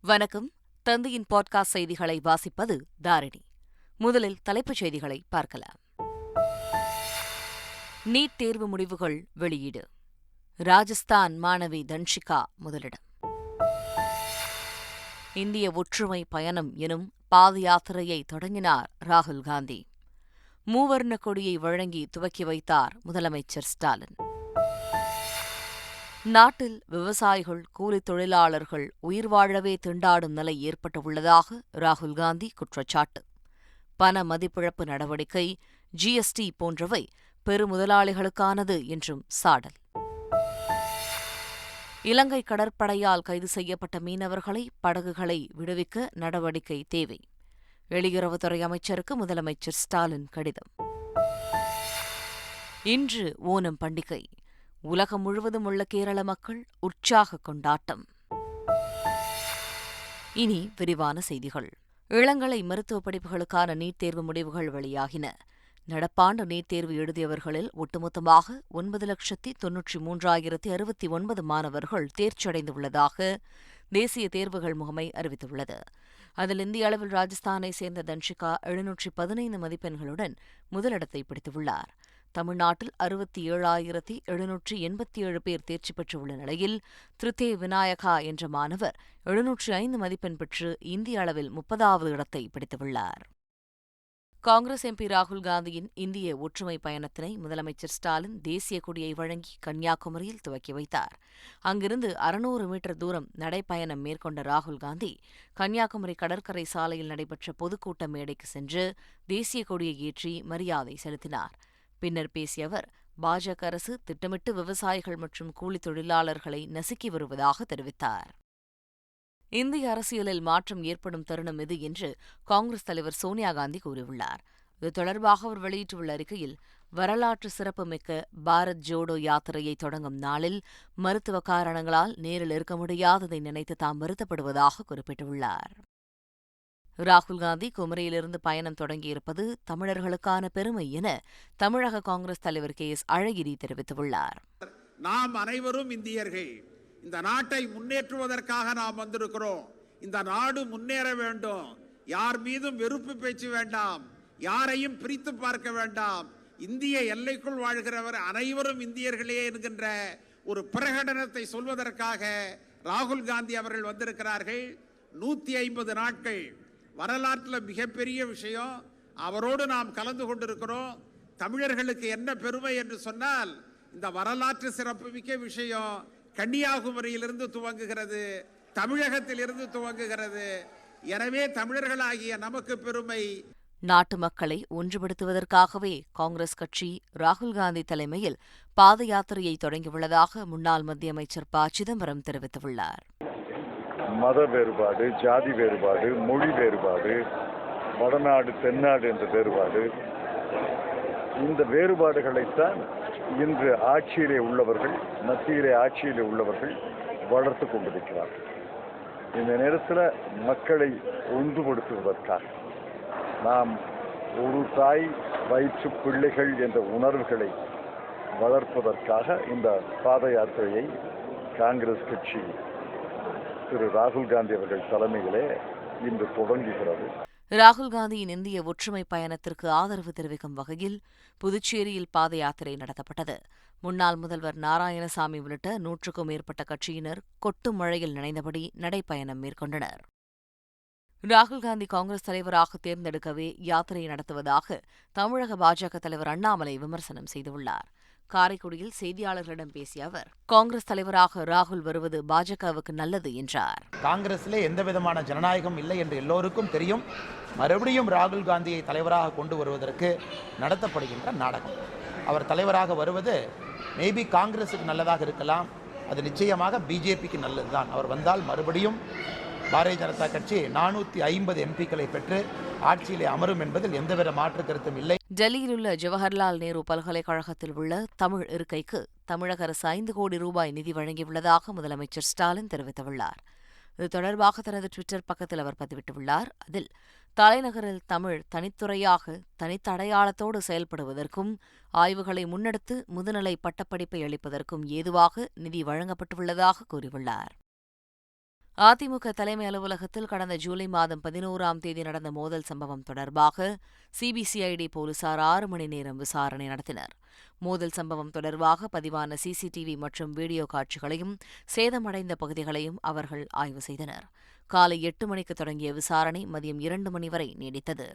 வணக்கம். தந்தையின் பாட்காஸ்ட் செய்திகளை வாசிப்பது தாரிணி. முதலில் தலைப்புச் செய்திகளை பார்க்கலாம். நீட் தேர்வு முடிவுகள் வெளியீடு. ராஜஸ்தான் மாணவி தன்ஷிகா முதலிடம். இந்திய ஒற்றுமை பயணம் எனும் பாத யாத்திரையை தொடங்கினார் ராகுல் காந்தி. மூவர்ண கொடியை வழங்கி துவக்கி வைத்தார் முதலமைச்சர் ஸ்டாலின். நாட்டில் விவசாயிகள் கூலித் தொழிலாளர்கள் உயிர் வாழவே திண்டாடும் நிலை ஏற்பட்டுள்ளதாக ராகுல் காந்தி குற்றச்சாட்டு. பண மதிப்பிழப்பு நடவடிக்கை ஜிஎஸ்டி போன்றவை பெருமுதலாளிகளுக்கானது என்றும் சாடல். இலங்கை கடற்படையால் கைது செய்யப்பட்ட மீனவர்களை படகுகளை விடுவிக்க நடவடிக்கை தேவை. வெளியுறவுத்துறை அமைச்சருக்கு முதலமைச்சர் ஸ்டாலின் கடிதம். இன்று ஓணம் பண்டிகை. உலகம் முழுவதும் உள்ள கேரள மக்கள் உற்சாக கொண்டாட்டம். இனி விரிவான செய்திகள். இளங்கலை மருத்துவ படிப்புகளுக்கான நீட் தேர்வு முடிவுகள் வெளியாகின. நடப்பாண்டு நீட் தேர்வு எழுதியவர்களில் ஒட்டுமொத்தமாக ஒன்பது லட்சத்தி தொன்னூற்றி மூன்றாயிரத்தி அறுபத்தி ஒன்பது மாணவர்கள் தேர்ச்சியடைந்துள்ளதாக தேசிய தேர்வுகள் முகமை அறிவித்துள்ளது. அதில் இந்திய அளவில் ராஜஸ்தானை சேர்ந்த தன்ஷிகா எழுநூற்றி பதினைந்து மதிப்பெண்களுடன் முதலிடத்தை பிடித்துள்ளார். தமிழ்நாட்டில் அறுபத்தி ஏழாயிரத்தி எழுநூற்றி எண்பத்தி ஏழு பேர் தேர்ச்சி பெற்றுள்ள நிலையில் திருத்தே விநாயகா என்ற மாணவர் எழுநூற்றி ஐந்து மதிப்பெண் பெற்று இந்திய அளவில் முப்பதாவது இடத்தை பிடித்துள்ளார். காங்கிரஸ் எம்பி ராகுல் காந்தியின் இந்திய ஒற்றுமை பயணத்தினை முதலமைச்சர் ஸ்டாலின் தேசிய கொடியை வழங்கி கன்னியாகுமரியில் துவக்கி வைத்தார். அங்கிருந்து அறுநூறு மீட்டர் தூரம் நடைப்பயணம் மேற்கொண்ட ராகுல் காந்தி கன்னியாகுமரி கடற்கரை சாலையில் நடைபெற்ற பொதுக்கூட்ட மேடைக்கு சென்று தேசிய கொடியை ஏற்றி மரியாதை செலுத்தினார். பின்னர் பேசிய அவர் பாஜக அரசு திட்டமிட்டு விவசாயிகள் மற்றும் கூலித் தொழிலாளர்களை நசுக்கி வருவதாக தெரிவித்தார். இந்திய அரசியலில் மாற்றம் ஏற்படும் தருணம் இது என்று காங்கிரஸ் தலைவர் சோனியா காந்தி கூறியுள்ளார். இது தொடர்பாக அவர் வெளியிட்டுள்ள அறிக்கையில் வரலாற்று சிறப்புமிக்க பாரத் ஜோடோ யாத்திரையை தொடங்கும் நாளில் மருத்துவ காரணங்களால் நேரில் இருக்க முடியாததை நினைத்து தாம் வருத்தப்படுவதாக குறிப்பிட்டுள்ளார். ராகுல் காந்தி குமரியிலிருந்து பயணம் தொடங்கியிருப்பது தமிழர்களுக்கான பெருமை என தமிழக காங்கிரஸ் தலைவர் கே எஸ் அழகிரி தெரிவித்துள்ளார். நாம் அனைவரும் இந்தியர்கள். இந்த நாட்டை முன்னேற்றுவதற்காக நாம் வந்திருக்கிறோம். இந்த நாடு முன்னேற வேண்டும். யார் மீதும் வெறுப்பு பேச்சு வேண்டாம். யாரையும் பிரித்து பார்க்க வேண்டாம். இந்திய எல்லைக்குள் வாழ்கிறவர் அனைவரும் இந்தியர்களே என்கின்ற ஒரு பிரகடனத்தை சொல்வதற்காக ராகுல் காந்தி அவர்கள் வந்திருக்கிறார்கள். நூத்தி ஐம்பது நாட்கள் வரலாற்றில் மிகப்பெரிய விஷயம் அவரோடு நாம் கலந்து கொண்டிருக்கிறோம். தமிழர்களுக்கு என்ன பெருமை என்று சொன்னால் இந்த வரலாற்று சிறப்புமிக்க விஷயம் கன்னியாகுமரியிலிருந்து துவங்குகிறது தமிழகத்திலிருந்து துவங்குகிறது. எனவே தமிழர்களாகிய நமக்கு பெருமை. நாட்டு மக்களை ஒன்றுபடுத்துவதற்காகவே காங்கிரஸ் கட்சி ராகுல் காந்தி தலைமையில் பாத யாத்திரையை தொடங்கியுள்ளதாக முன்னாள் மத்திய அமைச்சர் ப. சிதம்பரம் தெரிவித்துள்ளார். மத வேறுபாடு ஜாதி வேறுபாடு மொழி வேறுபாடு வடநாடு தென்னாடு என்ற வேறுபாடு. இந்த வேறுபாடுகளைத்தான் இன்று ஆட்சியிலே உள்ளவர்கள் மத்தியிலே ஆட்சியிலே உள்ளவர்கள் வளர்த்து கொண்டிருக்கிறார்கள். இந்த நேரத்தில் மக்களை ஒன்றுபடுத்துவதற்காக நாம் ஒரு தாய் வயிற்று பிள்ளைகள் என்ற உணர்வுகளை வளர்ப்பதற்காக இந்த பாத யாத்திரையை காங்கிரஸ் கட்சி திரு ராகுல் காந்தி அவர்கள் தலைமையிலே இன்று தொடங்குகிறது. ராகுல் காந்தியின் இந்திய ஒற்றுமை பயணத்திற்கு ஆதரவு தெரிவிக்கும் வகையில் புதுச்சேரியில் பாத யாத்திரை நடத்தப்பட்டது. முன்னாள் முதல்வர் நாராயணசாமி உள்ளிட்ட நூற்றுக்கும் மேற்பட்ட கட்சியினர் கொட்டு மழையில் நினைந்தபடி நடைப்பயணம் மேற்கொண்டனர். ராகுல் காந்தி காங்கிரஸ் தலைவராக தேர்ந்தெடுக்கவே யாத்திரை நடத்துவதாக தமிழக பாஜக தலைவர் அண்ணாமலை விமர்சனம் செய்துள்ளார். காரைக்குடியில் செய்தியாளர்களிடம் பேசிய அவர் காங்கிரஸ் தலைவராக ராகுல் வருவது பாஜகவுக்கு நல்லது என்றார். காங்கிரஸிலே எந்த விதமான ஜனநாயகம் இல்லை என்று எல்லோருக்கும் தெரியும். மறுபடியும் ராகுல் காந்தியை தலைவராக கொண்டு வருவதற்கு நடத்தப்படுகின்ற நாடகம். அவர் தலைவராக வருவது மேபி காங்கிரஸுக்கு நல்லதாக இருக்கலாம். அது நிச்சயமாக பிஜேபிக்கு நல்லதுதான். அவர் வந்தால் மறுபடியும் பாரதிய ஜனதா கட்சி நானூற்றி ஐம்பது எம்பிக்களை பெற்று ஆட்சியிலே அமரும் என்பதில் எந்தவித மாற்று கருத்தும் இல்லை. டெல்லியில் உள்ள ஜவஹர்லால் நேரு பல்கலைக்கழகத்தில் உள்ள தமிழ் இருக்கைக்கு தமிழக அரசு ஐந்து கோடி ரூபாய் நிதி வழங்கியுள்ளதாக முதலமைச்சர் ஸ்டாலின் தெரிவித்துள்ளார். இது தொடர்பாக தனது டுவிட்டர் பக்கத்தில் அவர் பதிவிட்டுள்ளார். அதில் தலைநகரில் தமிழ் தனித்துறையாக தனித்தடையாளத்தோடு செயல்படுவதற்கும் ஆய்வுகளை முன்னெடுத்து முதுநிலை பட்டப்படிப்பை அளிப்பதற்கும் ஏதுவாக நிதி வழங்கப்பட்டுள்ளதாக கூறியுள்ளார். அதிமுக தலைமை அலுவலகத்தில் கடந்த ஜூலை மாதம் பதினோராம் தேதி நடந்த மோதல் சம்பவம் தொடர்பாக சிபிசிஐடி போலீசார் ஆறு மணி நேரம் விசாரணை நடத்தினர். மோதல் சம்பவம் தொடர்பாக பதிவான சிசிடிவி மற்றும் வீடியோ காட்சிகளையும் சேதமடைந்த பகுதிகளையும் அவர்கள் ஆய்வு செய்தனர். காலை எட்டு மணிக்கு தொடங்கிய விசாரணை மதியம் இரண்டு மணி வரை நீடித்தது.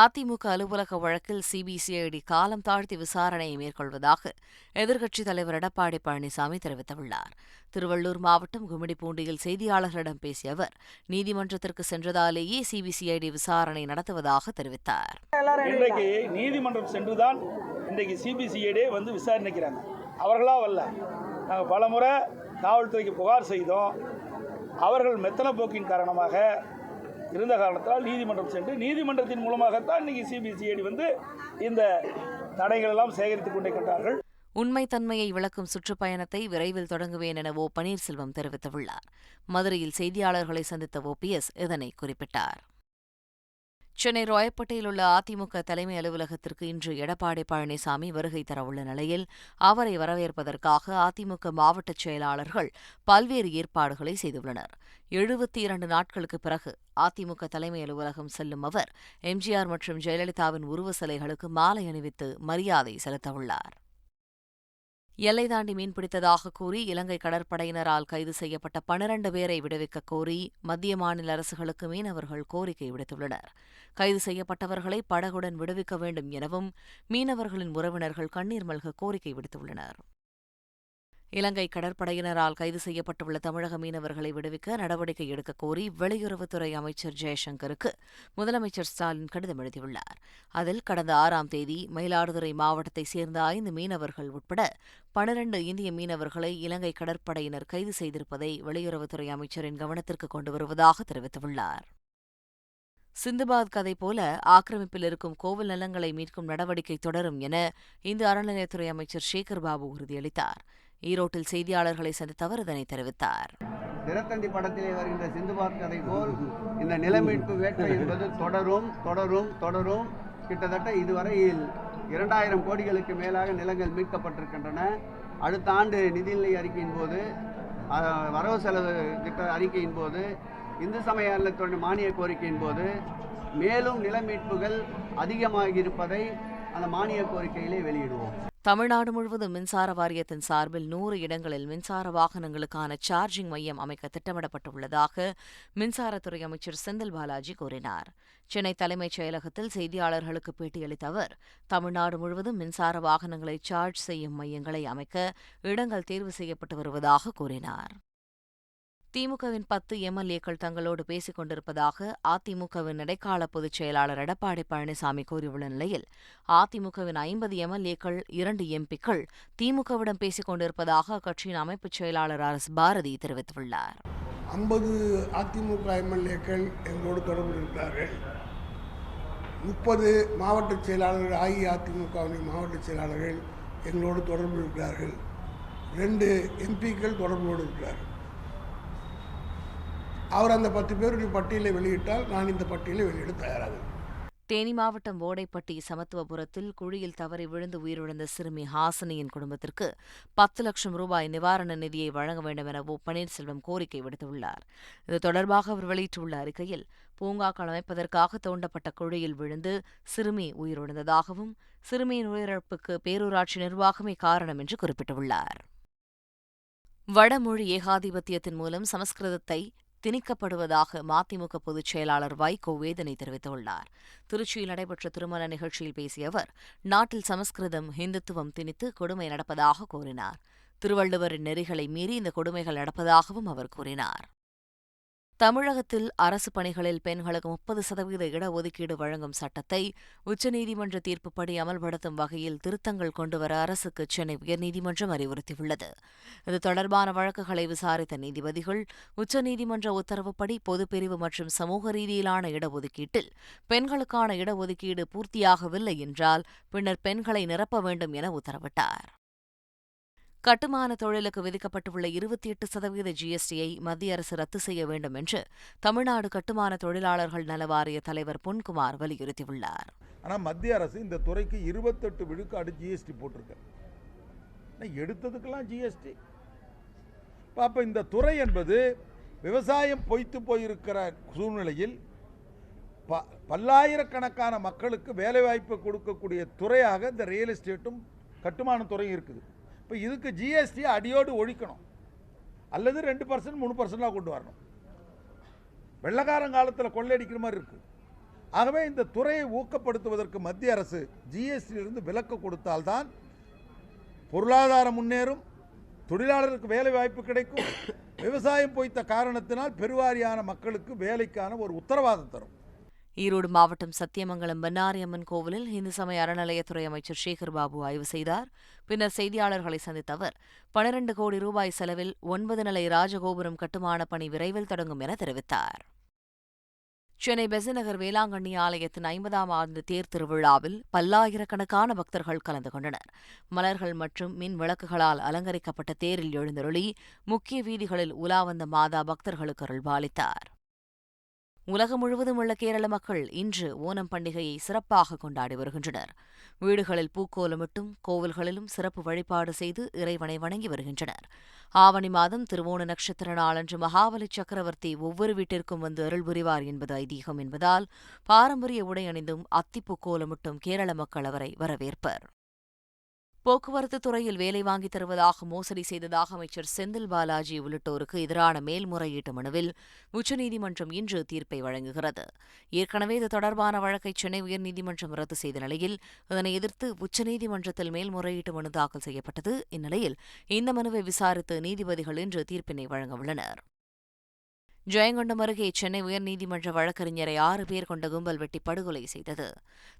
அதிமுக அலுவலக வழக்கில் சிபிசிஐடி காலம் தாழ்த்தி விசாரணையை மேற்கொள்வதாக எதிர்க்கட்சித் தலைவர் எடப்பாடி பழனிசாமி தெரிவித்துள்ளார். திருவள்ளூர் மாவட்டம் கும்மிடிப்பூண்டியில் செய்தியாளர்களிடம் பேசிய அவர் நீதிமன்றத்திற்கு சென்றதாலேயே சிபிசிஐடி விசாரணை நடத்துவதாக தெரிவித்தார். இன்றைக்கு நீதிமன்றம் சென்றுதான் இன்றைக்கு சிபிசிஐடி வந்து விசாரணைக்கிறாங்க. அவர்களா வரல நாங்கள் பலமுறை காவல்துறைக்கு புகார் செய்தோம். அவர்கள் மெத்தன போக்கின் காரணமாக இருந்த காரணத்தால் நீதிமன்றம் சென்று நீதிமன்றத்தின் மூலமாகத்தான் இன்னைக்கு சிபிசிஐடி வந்து இந்த தடைகள் எல்லாம் சேகரித்துக் கொண்டே கண்டார்கள் உண்மைத்தன்மையை விளக்கும் சுற்றுப்பயணத்தை விரைவில் தொடங்குவேன் என ஓ பன்னீர்செல்வம் தெரிவித்துள்ளார். மதுரையில் செய்தியாளர்களை சந்தித்த ஓபிஎஸ் இதனை குறிப்பிட்டார். சென்னை ராயப்பேட்டையில் உள்ள அதிமுக தலைமை அலுவலகத்திற்கு இன்று எடப்பாடி பழனிசாமி வருகை தரவுள்ள நிலையில் அவரை வரவேற்பதற்காக அதிமுக மாவட்ட செயலாளர்கள் பல்வேறு ஏற்பாடுகளை செய்துள்ளனர். எழுபத்தி இரண்டு நாட்களுக்கு பிறகு அதிமுக தலைமை அலுவலகம் செல்லும் அவர் எம்ஜிஆர் மற்றும் ஜெயலலிதாவின் உருவ சிலைகளுக்கு மாலை அணிவித்து மரியாதை செலுத்தவுள்ளார். எல்லை தாண்டி மீன்பிடித்ததாக கூறி இலங்கை கடற்படையினரால் கைது செய்யப்பட்ட பனிரண்டு பேரை விடுவிக்கக் கோரி மத்திய மாநில அரசுகளுக்கு மீனவர்கள் கோரிக்கை விடுத்துள்ளனர். கைது செய்யப்பட்டவர்களை படகுடன் விடுவிக்க வேண்டும் எனவும் மீனவர்களின் உறவினர்கள் கண்ணீர் மல்க கோரிக்கை விடுத்துள்ளனர். இலங்கை கடற்படையினரால் கைது செய்யப்பட்டுள்ள தமிழக மீனவர்களை விடுவிக்க நடவடிக்கை எடுக்கக் கோரி வெளியுறவுத்துறை அமைச்சர் ஜெயசங்கருக்கு முதலமைச்சர் ஸ்டாலின் கடிதம் எழுதியுள்ளார். அதில் கடந்த ஆறாம் தேதி மயிலாடுதுறை மாவட்டத்தைச் சேர்ந்த ஐந்து மீனவர்கள் உட்பட பனிரண்டு இந்திய மீனவர்களை இலங்கை கடற்படையினர் கைது செய்திருப்பதை வெளியுறவுத்துறை அமைச்சரின் கவனத்திற்கு கொண்டு வருவதாக தெரிவித்துள்ளார். சிந்துபாத் கதை போல ஆக்கிரமிப்பில் இருக்கும் கோவில் நிலங்களை மீட்கும் நடவடிக்கை தொடரும் என இந்து அறநிலையத்துறை அமைச்சர் சேகர் பாபு உறுதியளித்தார். ஈரோட்டில் செய்தியாளர்களை சந்தித்த அவர் இதனை தெரிவித்தார். தினத்தந்தி படத்திலே வருகின்ற சிந்துபாத் கதை போல் இந்த நிலமீட்பு வேட்கை என்பது தொடரும் தொடரும் தொடரும். கிட்டத்தட்ட இதுவரையில் இரண்டாயிரம் கோடிகளுக்கு மேலாக நிலங்கள் மீட்கப்பட்டிருக்கின்றன. அடுத்த ஆண்டு நிதிநிலை அறிக்கையின் போது வரவு செலவு திட்ட அறிக்கையின் போது இந்து சமய அறநிலையத்துறை மானிய கோரிக்கையின் போது மேலும் நில மீட்புகள் அதிகமாகி இருப்பதை அந்த மானிய கோரிக்கையிலே வெளியிடுவோம். தமிழ்நாடு முழுவதும் மின்சார வாரியத்தின் சார்பில் நூறு இடங்களில் மின்சார வாகனங்களுக்கான சார்ஜிங் மையம் அமைக்க திட்டமிடப்பட்டுள்ளதாக மின்சாரத்துறை அமைச்சர் செந்தில் பாலாஜி கூறினார். சென்னை தலைமைச் செயலகத்தில் செய்தியாளர்களுக்கு பேட்டியளித்த அவர் தமிழ்நாடு முழுவதும் மின்சார வாகனங்களை சார்ஜ் செய்யும் மையங்களை அமைக்க இடங்கள் தேர்வு செய்யப்பட்டு வருவதாக கூறினார். திமுகவின் பத்து எம்எல்ஏக்கள் தங்களோடு பேசிக் கொண்டிருப்பதாக அதிமுகவின் இடைக்கால பொதுச் செயலாளர் எடப்பாடி பழனிசாமி கூறியுள்ள நிலையில் அதிமுகவின் ஐம்பது எம்எல்ஏக்கள் இரண்டு எம்பிக்கள் திமுகவிடம் பேசிக் கொண்டிருப்பதாக அக்கட்சியின் அமைப்புச் செயலாளர் ஆர் எஸ் பாரதி தெரிவித்துள்ளார். ஐம்பது அதிமுக எம்எல்ஏக்கள் எங்களோடு தொடர்பு இருக்கிறார்கள். முப்பது மாவட்ட செயலாளர்கள் அஇஅதிமுகவின் மாவட்ட செயலாளர்கள் எங்களோடு தொடர்பு இருக்கிறார்கள். ரெண்டு எம்பிக்கள் தொடர்போடு இருக்கிறார்கள். அவர் அந்த பத்து பேருடைய பட்டியலை வெளியிட்டால் நான் இந்த பட்டியலை வெளியிட தயாராக தேனி மாவட்டம் ஓடைப்பட்டி சமத்துவபுரத்தில் குழியில் தவறி விழுந்து உயிரிழந்த சிறுமி ஹாசினியின் குடும்பத்திற்கு பத்து லட்சம் ரூபாய் நிவாரண நிதியை வழங்க வேண்டும் என ஓ பன்னீர்செல்வம் கோரிக்கை விடுத்துள்ளார். இது தொடர்பாக அவர் வெளியிட்டுள்ள அறிக்கையில் பூங்காக்கள் அமைப்பதற்காக தோண்டப்பட்ட குழியில் விழுந்து சிறுமி உயிரிழந்ததாகவும் சிறுமியின் உயிரிழப்புக்கு பேரூராட்சி நிர்வாகமே காரணம் என்று குறிப்பிட்டுள்ளார். வடமொழி ஏகாதிபத்தியத்தின் மூலம் சமஸ்கிருதத்தை திணிக்கப்படுவதாக மதிமுக பொதுச் செயலாளர் வைகோ வேதனை தெரிவித்துள்ளார். திருச்சியில் நடைபெற்ற திருமண நிகழ்ச்சியில் பேசிய அவர் நாட்டில் சமஸ்கிருதம் இந்துத்துவம் திணித்து கொடுமை நடப்பதாக கூறினார். திருவள்ளுவரின் நெறிகளை மீறி இந்த கொடுமைகள் நடப்பதாகவும் அவர் கூறினார். தமிழகத்தில் அரசு பணிகளில் பெண்களுக்கு முப்பது சதவீத இடஒதுக்கீடு வழங்கும் சட்டத்தை உச்சநீதிமன்ற தீர்ப்புப்படி அமல்படுத்தும் வகையில் திருத்தங்கள் கொண்டுவர அரசுக்கு சென்னை உயர்நீதிமன்றம் அறிவுறுத்தியுள்ளது. இது தொடர்பான வழக்குகளை விசாரித்த நீதிபதிகள் உச்சநீதிமன்ற உத்தரவுப்படி பொதுப்பிரிவு மற்றும் சமூக ரீதியிலான இடஒதுக்கீட்டில் பெண்களுக்கான இடஒதுக்கீடு பூர்த்தியாகவில்லை என்றால் பின்னர் பெண்களை நிரப்ப வேண்டும் என உத்தரவிட்டார். கட்டுமான தொழிலுக்கு விதிக்கப்பட்டுள்ள இருபத்தி எட்டு சதவீத ஜிஎஸ்டியை மத்திய அரசு ரத்து செய்ய வேண்டும் என்று தமிழ்நாடு கட்டுமான தொழிலாளர்கள் நல வாரிய தலைவர் பொன்குமார் வலியுறுத்தியுள்ளார். ஆனால் மத்திய அரசு இந்த துறைக்கு இருபத்தெட்டு விழுக்காடு ஜிஎஸ்டி போட்டிருக்கு. எடுத்ததுக்கெல்லாம் ஜிஎஸ்டி அப்போ இந்த துறை என்பது விவசாயம் பொய்த்து போயிருக்கிற சூழ்நிலையில் ப பல்லாயிரக்கணக்கான மக்களுக்கு வேலைவாய்ப்பு கொடுக்கக்கூடிய துறையாக இந்த ரியல் எஸ்டேட்டும் கட்டுமான துறையும் இருக்குது. இப்போ இதுக்கு ஜிஎஸ்டி அடியோடு ஒழிக்கணும். அல்லது ரெண்டு பர்சன்ட் மூணு பர்சன்டாக கொண்டு வரணும். வெள்ளக்காரன் காலத்தில் கொள்ளையடிக்கிற மாதிரி இருக்குது ஆகவே இந்த துறையை ஊக்கப்படுத்துவதற்கு மத்திய அரசு ஜிஎஸ்டியிலிருந்து விலக்கு கொடுத்தால்தான் பொருளாதாரம் முன்னேறும் தொழிலாளருக்கு வேலை வாய்ப்பு கிடைக்கும். விவசாயம் பொய்த்த காரணத்தினால் பெருவாரியான மக்களுக்கு வேலைக்கான ஒரு உத்தரவாதம் தரும். ஈரோடு மாவட்டம் சத்தியமங்கலம் பன்னாரியம்மன் கோவிலில் இந்து சமய அறநிலையத்துறை அமைச்சர் சேகர் பாபு ஆய்வு செய்தார். பின்னர் செய்தியாளர்களை சந்தித்த அவர் பனிரண்டு கோடி ரூபாய் செலவில் ஒன்பது நிலை ராஜகோபுரம் கட்டுமான பணி விரைவில் தொடங்கும் என தெரிவித்தார். சென்னை பெசநகர் வேளாங்கண்ணி ஆலயத்தின் ஐம்பதாம் ஆண்டு தேர் திருவிழாவில் பல்லாயிரக்கணக்கான பக்தர்கள் கலந்து கொண்டனர். மலர்கள் மற்றும் மின் விளக்குகளால் அலங்கரிக்கப்பட்ட தேரில் எழுந்தருளி முக்கிய வீதிகளில் உலா வந்த மாதா பக்தர்களுக்கு அருள்பாலித்தார். உலகம் முழுவதும் உள்ள கேரள மக்கள் இன்று ஓணம் பண்டிகையை சிறப்பாக கொண்டாடி வருகின்றனர். வீடுகளில் பூக்கோலமிட்டும் கோவில்களிலும் சிறப்பு வழிபாடு செய்து இறைவனை வணங்கி வருகின்றனர். ஆவணி மாதம் திருவோண நட்சத்திர நாளன்று மகாபலி சக்கரவர்த்தி ஒவ்வொரு வீட்டிற்கும் வந்து அருள் புரிவார் என்பது ஐதீகம் என்பதால் பாரம்பரிய உடை அணிந்தும் அத்திப்பூ கோலமிட்டும் கேரள மக்கள் அவரை வரவேற்பர். போக்குவரத்து துறையில் வேலை வாங்கித் தருவதாக மோசடி செய்ததாக அமைச்சர் செந்தில் பாலாஜி உள்ளிட்டோருக்கு எதிரான மேல்முறையீட்டு மனுவில் உச்சநீதிமன்றம் இன்று தீர்ப்பை வழங்குகிறது. ஏற்கனவே இது தொடர்பான வழக்கை சென்னை உயர்நீதிமன்றம் ரத்து செய்த நிலையில் இதனை எதிர்த்து உச்சநீதிமன்றத்தில் மேல்முறையீட்டு மனு தாக்கல் செய்யப்பட்டது. இந்நிலையில் இந்த மனுவை விசாரித்து நீதிபதிகள் இன்று தீர்ப்பினை வழங்கவுள்ளனர் ஜெயங்கொண்டம் அருகே சென்னை உயர்நீதிமன்ற வழக்கறிஞரை ஆறு பேர் கொண்ட கும்பல் வெட்டி படுகொலை செய்தது.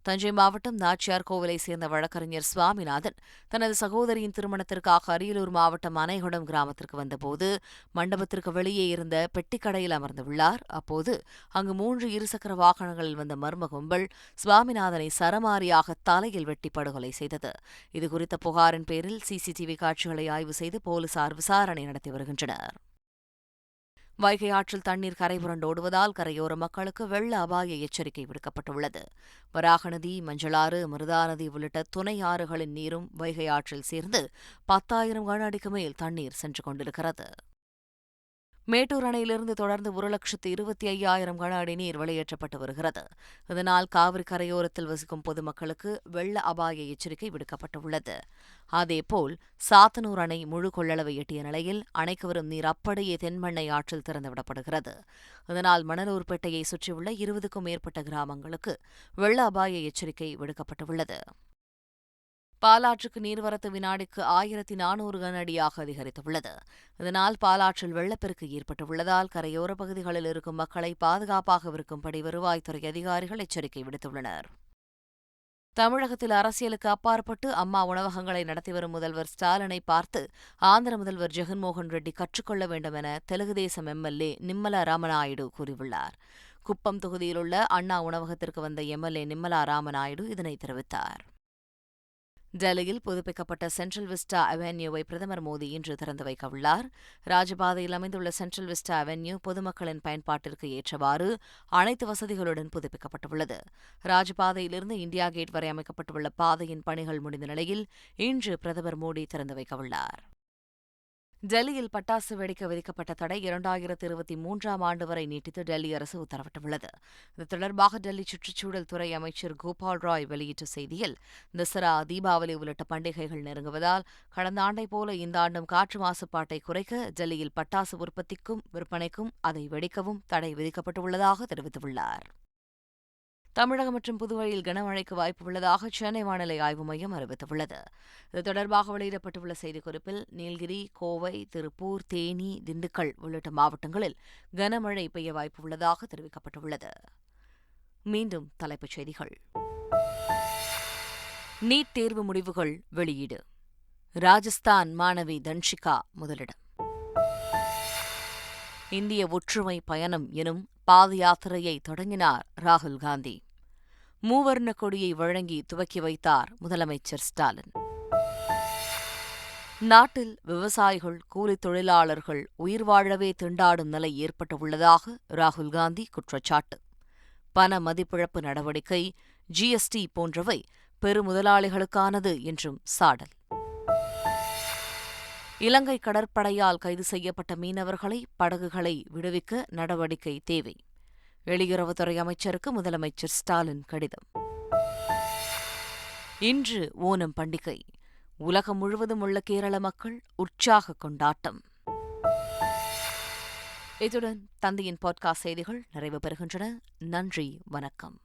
தஞ்சை மாவட்டம் நாச்சியார் கோவிலை சேர்ந்த வழக்கறிஞர் சுவாமிநாதன் தனது சகோதரியின் திருமணத்திற்காக அரியலூர் மாவட்டம் அனைகுடம் கிராமத்திற்கு வந்தபோது மண்டபத்திற்கு வெளியே இருந்த பெட்டிக்கடையில் அமர்ந்துள்ளார் அப்போது அங்கு மூன்று இருசக்கர வாகனங்களில் வந்த மர்ம கும்பல் சுவாமிநாதனை சரமாரியாக தலையில் வெட்டி படுகொலை செய்தது. இதுகுறித்த புகாரின் பேரில் சிசிடிவி காட்சிகளை ஆய்வு செய்து போலீசார் விசாரணை நடத்தி வருகின்றனர். வைகை ஆற்றில் தண்ணீர் கரைபுரண்டோடுவதால் கரையோர மக்களுக்கு வெள்ள அபாய எச்சரிக்கை விடுக்கப்பட்டுள்ளது. வராக நதி மஞ்சளாறு மிருதா நதி உள்ளிட்ட துணை ஆறுகளின் நீரும் வைகை ஆற்றில் சேர்ந்து பத்தாயிரம் கன அடிக்கு மேல் தண்ணீர் சென்று கொண்டிருக்கிறது. மேட்டூர் அணையிலிருந்து தொடர்ந்து ஒரு லட்சத்து இருபத்தி ஐயாயிரம் கன அடி நீர் வெளியேற்றப்பட்டு வருகிறது. இதனால் காவிரி கரையோரத்தில் வசிக்கும் பொதுமக்களுக்கு வெள்ள அபாய எச்சரிக்கை விடுக்கப்பட்டுள்ளது. அதேபோல் சாத்தனூர் அணை முழு கொள்ளளவை எட்டிய நிலையில் அணைக்கு வரும் நீர் அப்படியே தென்மண்ணை ஆற்றில் திறந்துவிடப்படுகிறது. இதனால் மணலூர்பேட்டையை சுற்றியுள்ள இருபதுக்கும் மேற்பட்ட கிராமங்களுக்கு வெள்ள அபாய எச்சரிக்கை விடுக்கப்பட்டுள்ளது. பாலாற்றுக்கு நீர்வரத்து வினாடிக்கு ஆயிரத்தி நானூறு கன அடியாக அதிகரித்துள்ளது. இதனால் பாலாற்றில் வெள்ளப்பெருக்கு ஏற்பட்டுள்ளதால் கரையோர பகுதிகளில் இருக்கும் மக்களை பாதுகாப்பாக இருக்கும்படி வருவாய்த்துறை அதிகாரிகள் எச்சரிக்கை விடுத்துள்ளனர். தமிழகத்தில் அரசியலுக்கு அப்பாற்பட்டு அம்மா உணவகங்களை நடத்தி வரும் முதல்வர் ஸ்டாலினை பார்த்து ஆந்திர முதல்வர் ஜெகன்மோகன் ரெட்டி கற்றுக்கொள்ள வேண்டும் என தெலுங்கு தேசம் எம்எல்ஏ நிம்மலா ராமநாயுடு கூறியுள்ளார். குப்பம் தொகுதியிலுள்ள அண்ணா உணவகத்திற்கு வந்த எம்எல்ஏ நிம்மலா ராமநாயுடு இதனை தெரிவித்தார். டெல்லியில் புதுப்பிக்கப்பட்ட சென்ட்ரல் விஸ்டா அவென்யூவை பிரதமர் மோடி இன்று திறந்து வைக்கவுள்ளார். ராஜபாதையில் அமைந்துள்ள சென்ட்ரல் விஸ்டா அவென்யூ பொதுமக்களின் பயன்பாட்டிற்கு ஏற்றவாறு அனைத்து வசதிகளுடன் புதுப்பிக்கப்பட்டுள்ளது. ராஜபாதையிலிருந்து இந்தியா கேட் வரை அமைக்கப்பட்டுள்ள பாதையின் பணிகள் முடிந்த நிலையில் இன்று பிரதமர் மோடி திறந்து வைக்கவுள்ளார். டெல்லியில் பட்டாசு வெடிக்க விதிக்கப்பட்ட தடை இரண்டாயிரத்து இருபத்தி மூன்றாம் ஆண்டு வரை நீட்டித்து டெல்லி அரசு உத்தரவிட்டுள்ளது. இது தொடர்பாக டெல்லி சுற்றுச்சூழல் துறை அமைச்சர் கோபால் ராய் வெளியிட்ட செய்தியில் தசரா தீபாவளி உள்ளிட்ட பண்டிகைகள் நெருங்குவதால் கடந்த ஆண்டைப் போல இந்த ஆண்டும் காற்று மாசுபாட்டை குறைக்க டெல்லியில் பட்டாசு உற்பத்திக்கும் விற்பனைக்கும் அதை வெடிக்கவும் தடை விதிக்கப்பட்டுள்ளதாக தெரிவித்துள்ளார். தமிழகம் மற்றும் புதுவையில் கனமழைக்கு வாய்ப்பு உள்ளதாக சென்னை வானிலை ஆய்வு மையம் அறிவித்துள்ளது. இது தொடர்பாக வெளியிடப்பட்டுள்ள செய்திக்குறிப்பில் நீலகிரி கோவை திருப்பூர் தேனி திண்டுக்கல் உள்ளிட்ட மாவட்டங்களில் கனமழை பெய்ய வாய்ப்பு உள்ளதாக தெரிவிக்கப்பட்டுள்ளது. மீண்டும் தலைப்புச் செய்திகள். நீட் தேர்வு முடிவுகள் வெளியீடு. ராஜஸ்தான் மாணவி தன்ஷிகா முதலிடம். இந்திய ஒற்றுமை பயணம் எனும் பாத யாத்திரையை தொடங்கினார் ராகுல் காந்தி. மூவர்ண கொடியை வழங்கி துவக்கி வைத்தார் முதலமைச்சர் ஸ்டாலின். நாட்டில் விவசாயிகள் கூலித் தொழிலாளர்கள் உயிர் வாழவே திண்டாடும் நிலை ஏற்பட்டுள்ளதாக ராகுல் காந்தி குற்றச்சாட்டு. பண மதிப்பிழப்பு நடவடிக்கை ஜிஎஸ்டி போன்றவை பெருமுதலாளிகளுக்கானது என்றும் சாடல். இலங்கை கடற்படையால் கைது செய்யப்பட்ட மீனவர்களை படகுகளை விடுவிக்க நடவடிக்கை தேவை. வெளியுறவுத்துறை அமைச்சருக்கு முதலமைச்சர் ஸ்டாலின் கடிதம். இன்று ஓணம் பண்டிகை. உலகம் முழுவதும் உள்ள கேரள மக்கள் உற்சாக கொண்டாட்டம். இத்துடன் தந்தையின் பாட்காஸ்ட் செய்திகள் நிறைவு பெறுகின்றன. நன்றி வணக்கம்.